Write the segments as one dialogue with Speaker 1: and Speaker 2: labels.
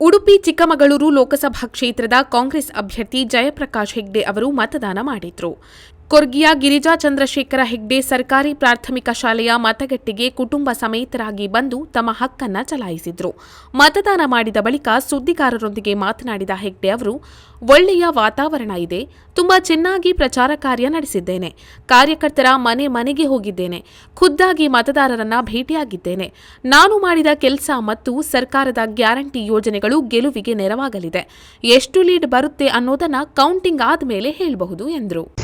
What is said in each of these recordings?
Speaker 1: ಉಡುಪಿ ಚಿಕ್ಕಮಗಳೂರು ಲೋಕಸಭಾ ಕ್ಷೇತ್ರದ ಕಾಂಗ್ರೆಸ್ ಅಭ್ಯರ್ಥಿ ಜಯಪ್ರಕಾಶ್ ಹೆಗ್ಡೆ ಅವರು ಮತದಾನ ಮಾಡಿದ್ರು. ಕೊರ್ಗಿಯ ಗಿರಿಜಾ ಚಂದ್ರಶೇಖರ ಹೆಗ್ಡೆ ಸರ್ಕಾರಿ ಪ್ರಾಥಮಿಕ ಶಾಲೆಯ ಮತಗಟ್ಟೆಗೆ ಕುಟುಂಬ ಸಮೇತರಾಗಿ ಬಂದು ತಮ್ಮ ಹಕ್ಕನ್ನ ಚಲಾಯಿಸಿದ್ರು. ಮತದಾನ ಮಾಡಿದ ಬಳಿಕ ಸುದ್ದಿಗಾರರೊಂದಿಗೆ ಮಾತನಾಡಿದ ಹೆಗ್ಡೆ ಅವರು, ಒಳ್ಳೆಯ ವಾತಾವರಣ ಇದೆ. ತುಂಬಾ ಚೆನ್ನಾಗಿ ಪ್ರಚಾರ ಕಾರ್ಯ ನಡೆಸಿದ್ದೇನೆ. ಕಾರ್ಯಕರ್ತರ ಮನೆ ಮನೆಗೆ ಹೋಗಿದ್ದೇನೆ. ಖುದ್ದಾಗಿ ಮತದಾರರನ್ನ ಭೇಟಿಯಾಗಿದ್ದೇನೆ. ನಾನು ಮಾಡಿದ ಕೆಲಸ ಮತ್ತು ಸರ್ಕಾರದ ಗ್ಯಾರಂಟಿ ಯೋಜನೆಗಳು ಗೆಲುವಿಗೆ ನೆರವಾಗಲಿದೆ. ಎಷ್ಟು ಲೀಡ್ ಬರುತ್ತೆ ಅನ್ನೋದನ್ನ ಕೌಂಟಿಂಗ್ ಆದ್ಮೇಲೆ ಹೇಳಬಹುದು, ಎಂದರು.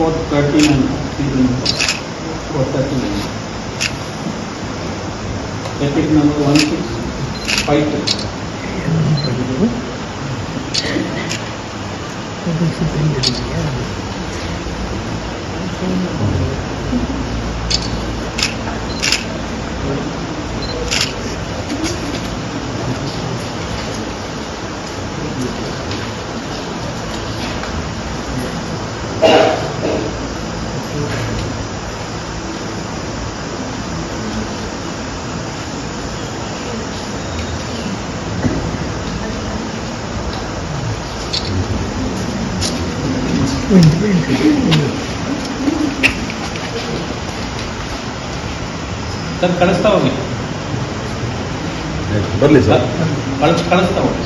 Speaker 2: for 39 season for 39 epic number 1652 Thank you. Sir ಕಳಿಸ್ತಾ ಹೋಗಿ
Speaker 3: ಬರ್ಲಿ ಸರ್
Speaker 2: ಕಳಿಸ್ ಕಳಿಸ್ತಾ ಹೋಗಿ